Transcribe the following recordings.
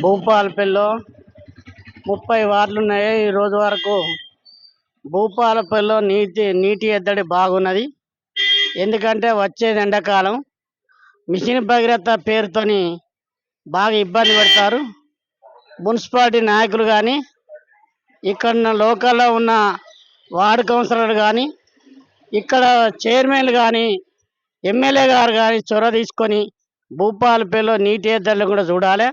భూపాలపల్లిలో ముప్పై వార్డులు ఉన్నాయి ఈ రోజు వరకు. భూపాలపల్లిలో నీటి నీటి ఎద్దడి బాగున్నది. ఎందుకంటే వచ్చేది ఎండాకాలం మిషన్ భగీరథ పేరుతోని బాగా ఇబ్బంది పెడతారు. మున్సిపాలిటీ నాయకులు కానీ ఇక్కడ ఉన్న లోకల్లో ఉన్న వార్డు కౌన్సిలర్లు కానీ ఇక్కడ చైర్మన్లు కానీ ఎమ్మెల్యే గారు కానీ చొరవ తీసుకొని భూపాలపల్లిలో నీటి ఎద్దడిని కూడా చూడాలి.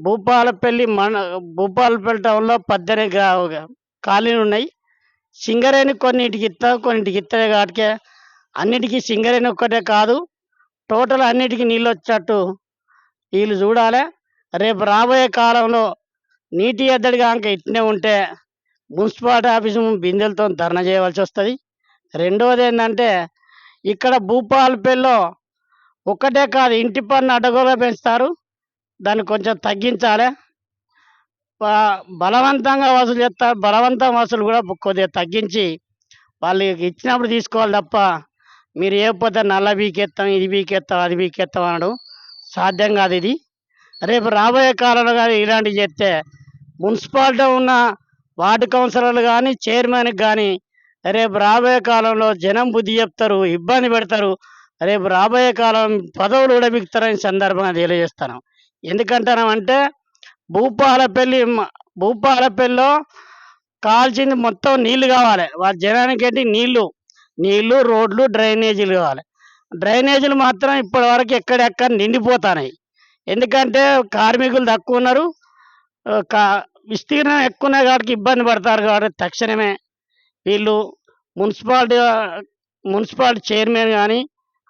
భూపాలపల్లి మన భూపాలపల్లి టౌన్లో పద్దెనిమిది గా- కాలనీలు ఉన్నాయి. సింగరేణి కొన్నింటికి ఇస్తా కొన్నింటికి ఇస్తాయి కాబట్టి అన్నిటికీ సింగరేణి ఒక్కటే కాదు టోటల్ అన్నిటికీ నీళ్ళు వచ్చేటట్టు వీళ్ళు చూడాలి. రేపు రాబోయే కాలంలో నీటి ఎద్దడి కాక ఇట్నే ఉంటే మున్సిపాలిటీ ఆఫీసు బిందెలతో ధర్నా చేయవలసి వస్తుంది. రెండవది ఏంటంటే ఇక్కడ భూపాలపల్లిలో ఒక్కటే కాదు ఇంటి పన్ను అడ్డగోలుగా పెంచుతారు. దాన్ని కొంచెం తగ్గించాలి. బలవంతంగా వసూలు చేస్తారు బలవంతం వసూలు కూడా కొద్దిగా తగ్గించి వాళ్ళు ఇచ్చినప్పుడు తీసుకోవాలి తప్ప మీరు ఏకపోతే నల్ల బీకెత్తాం ఇది బీకెత్తాం అది బీకెత్తాం అనడం సాధ్యం కాదు ఇది. రేపు రాబోయే కాలంలో కానీ ఇలాంటివి చేస్తే మున్సిపాలిటీ ఉన్న వార్డు కౌన్సిలర్లు కానీ చైర్మన్కి కానీ రేపు రాబోయే కాలంలో జనం బుద్ధి చెప్తారు ఇబ్బంది పెడతారు. రేపు రాబోయే కాలం పదవులు కూడా బిగుతారని సందర్భంగా తెలియజేస్తాను. ఎందుకంటానంటే భూపాలపల్లి భూపాలపల్లిలో కావాల్సింది మొత్తం నీళ్ళు కావాలి. వాళ్ళ జనానికి ఏంటి? నీళ్ళు. నీళ్ళు రోడ్లు డ్రైనేజీలు కావాలి. డ్రైనేజీలు మాత్రం ఇప్పటి వరకు ఎక్కడెక్కడ నిండిపోతున్నాయి ఎందుకంటే కార్మికులు తక్కువ ఉన్నారు. కా విస్తీర్ణం ఎక్కువ ఉన్నాయి కాబట్టి ఇబ్బంది పడతారు కాబట్టి తక్షణమే వీళ్ళు మున్సిపాలిటీ మున్సిపాలిటీ చైర్మన్ కానీ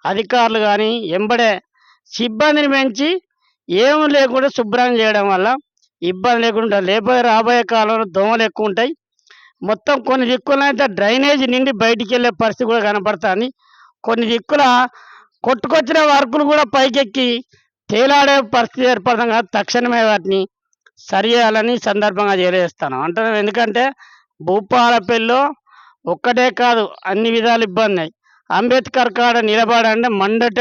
అధికారులు కానీ ఎంబడే సిబ్బందిని పెంచి ఏమి లేకుండా శుభ్రం చేయడం వల్ల ఇబ్బంది లేకుండా లేకపోతే రాబోయే కాలంలో దోమలు ఎక్కువ ఉంటాయి. మొత్తం కొన్ని దిక్కులైతే అయితే డ్రైనేజ్ నిండి బయటికి వెళ్ళే పరిస్థితి కూడా కనపడుతుంది. కొన్ని దిక్కుల కొట్టుకొచ్చిన వర్కులు కూడా పైకెక్కి తేలాడే పరిస్థితి ఏర్పడడం కాదు తక్షణమే వాటిని సరి చేయాలని సందర్భంగా తెలియజేస్తాను. అంటున్నాను ఎందుకంటే భూపాలపల్లిలో ఒక్కటే కాదు అన్ని విధాలు ఇబ్బంది. అంబేద్కర్ కాడ నిలబడంటే మండట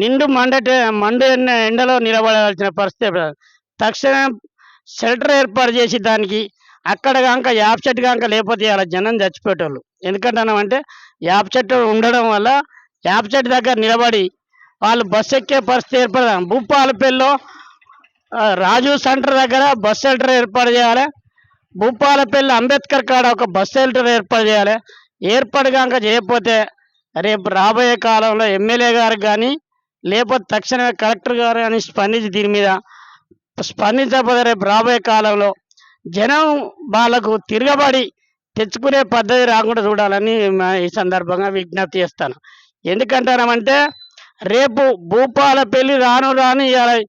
నిండు మండట మండు ఎండ ఎండలో నిలబడాల్సిన పరిస్థితి తక్షణం షెల్టర్ ఏర్పాటు చేసి దానికి అక్కడ కాక యాప్ చెట్టు కాక లేకపోతే అలా జనం చచ్చిపోయేటోళ్ళు. ఎందుకంటున్నామంటే యాప్ చెట్టు ఉండడం వల్ల యాప్ చెట్టు దగ్గర నిలబడి వాళ్ళు బస్సు ఎక్కే పరిస్థితి ఏర్పడదాం? భూపాలపల్లిలో రాజు సెంటర్ దగ్గర బస్ షెల్టర్ ఏర్పాటు చేయాలి. భూపాలపల్లి అంబేద్కర్ కాడ ఒక బస్ షెల్టర్ ఏర్పాటు చేయాలి. ఏర్పాటు కాక చేయకపోతే రేపు రాబోయే కాలంలో ఎమ్మెల్యే గారికి కానీ లేకపోతే తక్షణమే కలెక్టర్ గారు అని స్పందించి దీని మీద స్పందించకపోతే రేపు రాబోయే కాలంలో జనం వాళ్ళకు తిరగబడి తెచ్చుకునే పద్ధతి రాకుండా చూడాలని మా- ఈ సందర్భంగా విజ్ఞప్తి చేస్తాను. ఎందుకంటానంటే రేపు భూపాలపల్లి రాను రాను ఇవాళ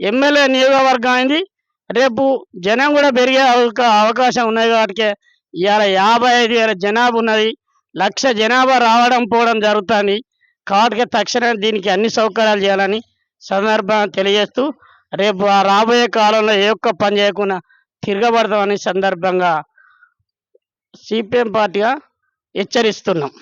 ఎమ్మెల్యే నియోజకవర్గం అయింది. రేపు జనం కూడా పెరిగే అవకాశం ఉన్నది కాబట్టి ఇవాళ యాభై ఐదు వేల జనాభా ఉన్నది. లక్ష జనాభా రావడం పోవడం జరుగుతుంది. కాబట్టి తక్షణం దీనికి అన్ని సౌకర్యాలు చేయాలని సందర్భంగా తెలియజేస్తూ రేపు రాబోయే కాలంలో ఏ ఒక్క పని చేయకుండా తిరగబడతామని సందర్భంగా సిపిఎం పార్టీగా హెచ్చరిస్తున్నాం.